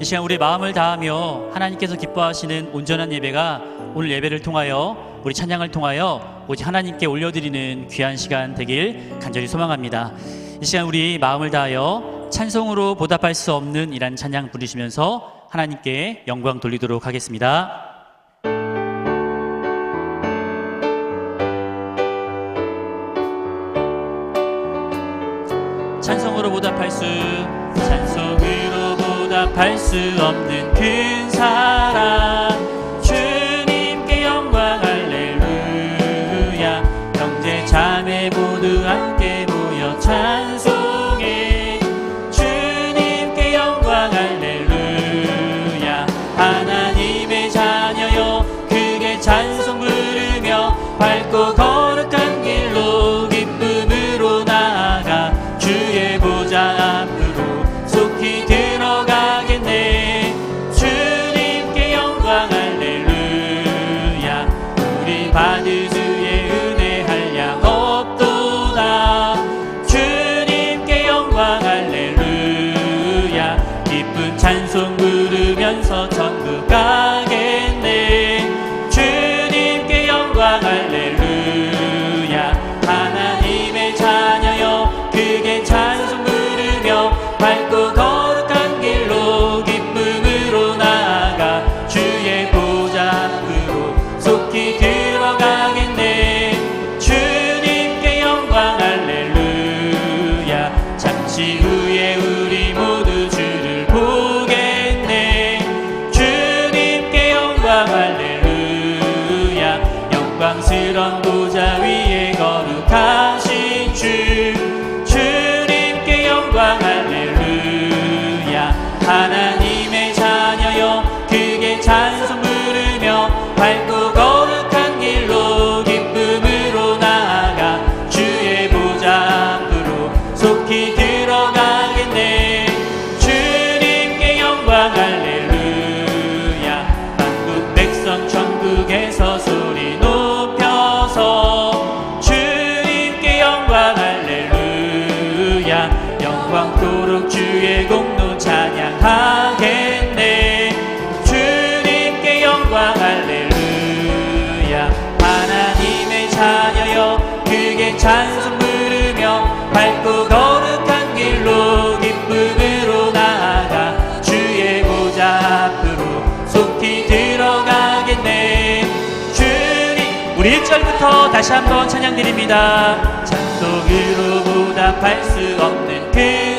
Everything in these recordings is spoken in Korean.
이 시간 우리 마음을 다하며 하나님께서 기뻐하시는 온전한 예배가 오늘 예배를 통하여 우리 찬양을 통하여 오직 하나님께 올려드리는 귀한 시간 되길 간절히 소망합니다. 이 시간 우리 마음을 다하여 찬송으로 보답할 수 없는 이란 찬양 부르시면서 하나님께 영광 돌리도록 하겠습니다. 찬송으로 보답할 수 찬송 할수 없는 큰 사랑. thanh xuân 既然不 다시 한번 찬양 드립니다. 찬송으로 보답할 수 없는 그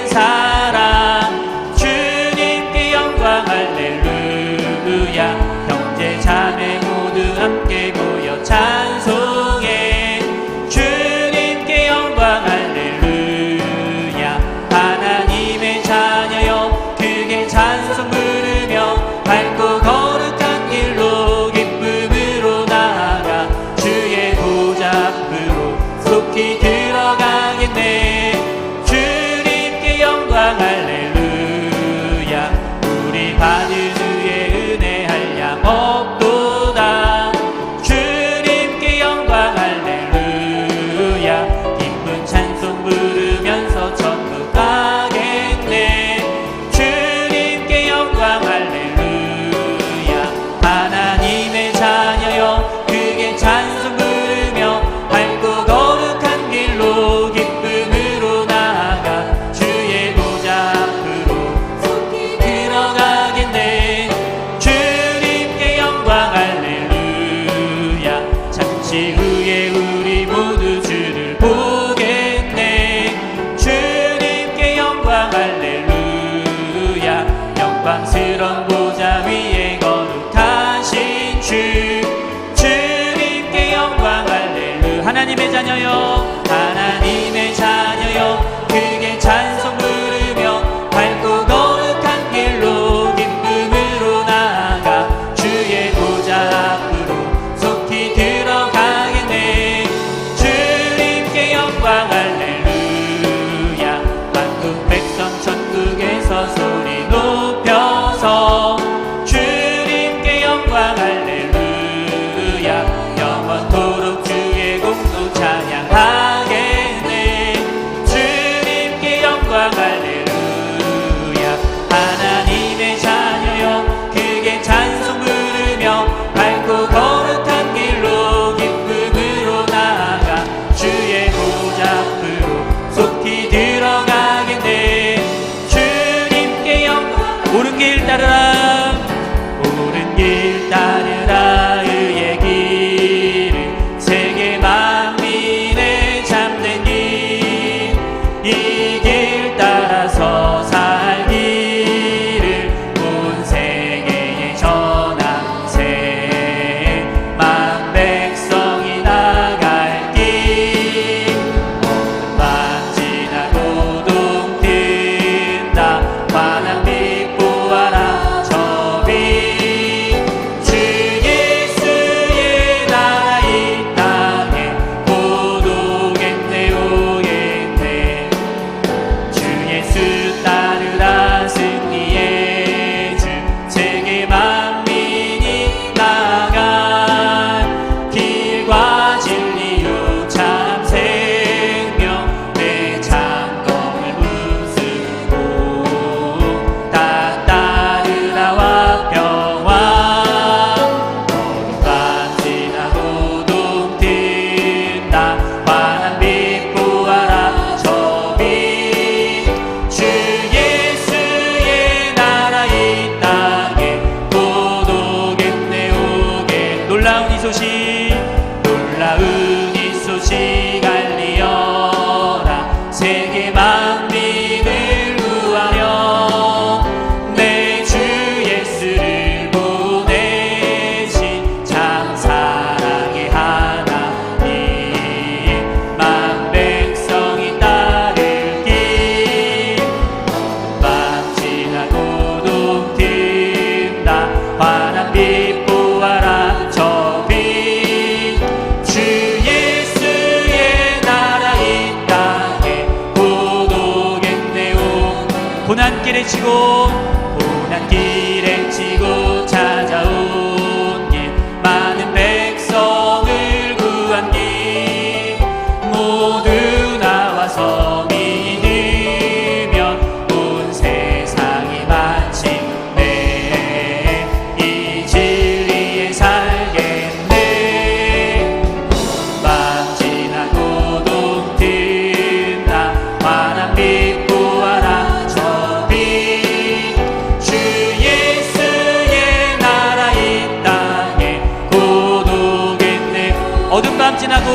소리치고 밤 지나고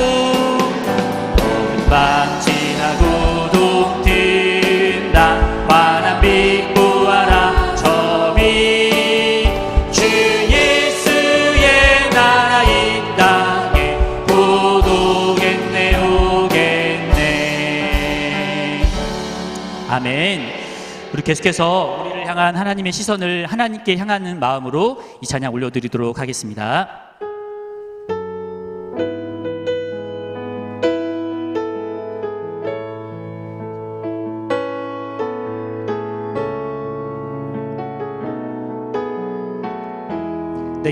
오늘 밤 지나고 동든다. 환한 빛 구하라 점이 주 예수의 나라 이 땅에 곧 오겠네 오겠네. 아멘. 우리 계속해서 우리를 향한 하나님의 시선을 하나님께 향하는 마음으로 이 찬양 올려드리도록 하겠습니다.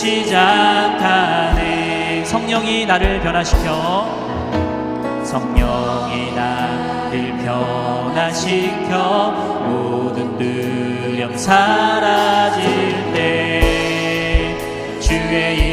시작하네. 성령이 나를 변화시켜. 성령이 나를 변화시켜. 모든 두려움 사라질 때 주의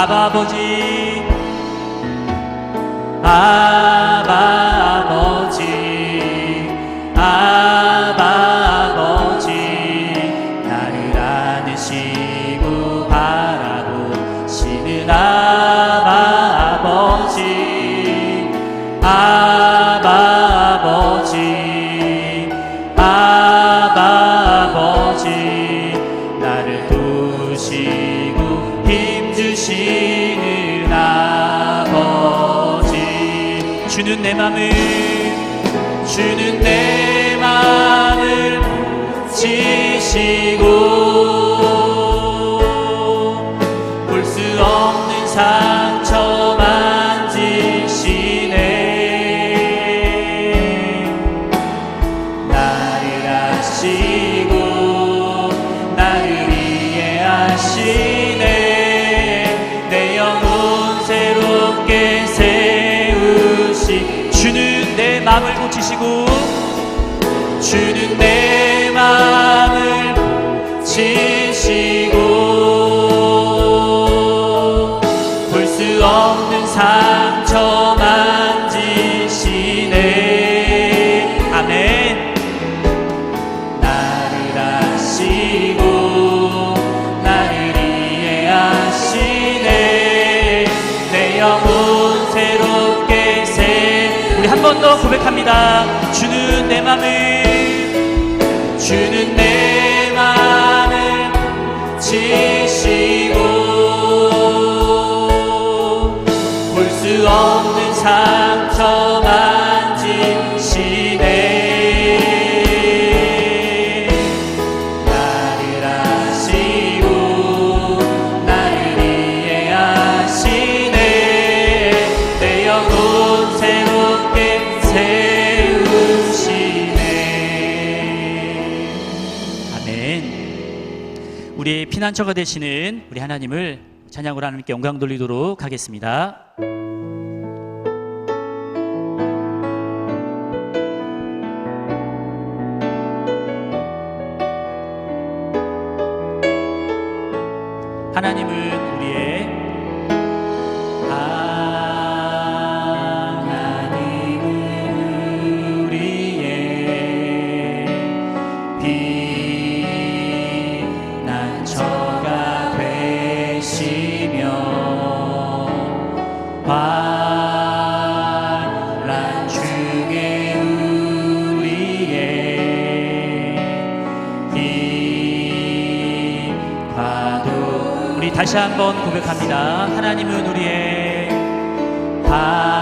아버지 아버지 아버지 나를 안으시 저만 번 더 고백합니다. 주는 내 맘을 우리의 피난처가 되시는 우리 하나님을 찬양으로 하나님께 영광 돌리도록 하겠습니다. 하나님을 한번 고백합니다. 하나님은 우리의 다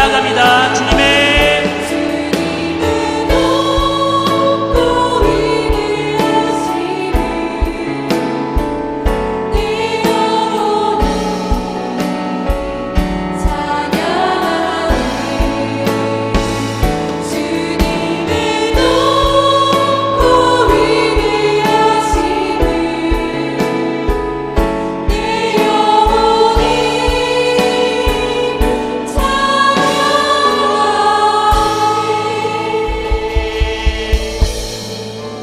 나아갑니다